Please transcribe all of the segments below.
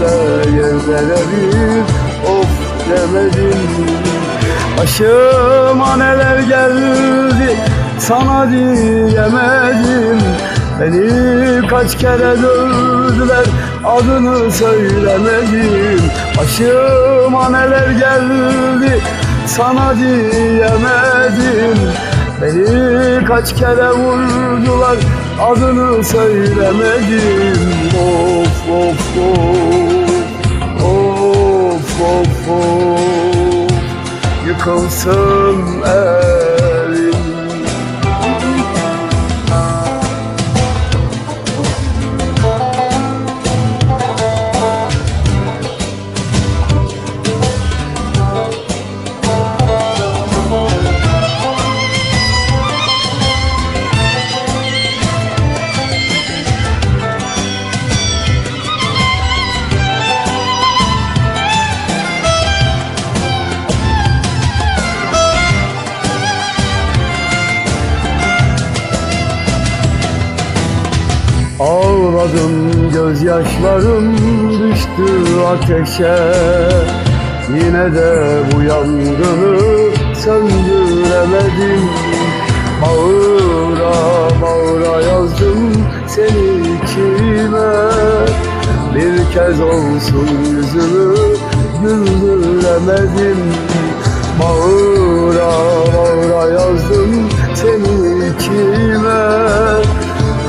De yerlere bir of demedim. Başıma neler geldi sana diyemedim. Beni kaç kere dövdüler adını söylemedim. Başıma neler geldi sana diyemedim Beni kaç kere vurdular adını söylemedim. Of of of. Of of of. Yıkılsın evim Ağladım gözyaşlarım düştü ateşe. Yine de bu yangını söndüremedim. Bağıra bağıra yazdım seni kime Bir kez olsun yüzümü güldüremedim. Bağıra bağıra yazdım seni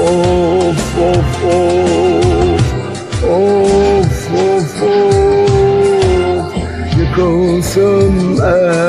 Of of of. Of of of. Yıkılsın ev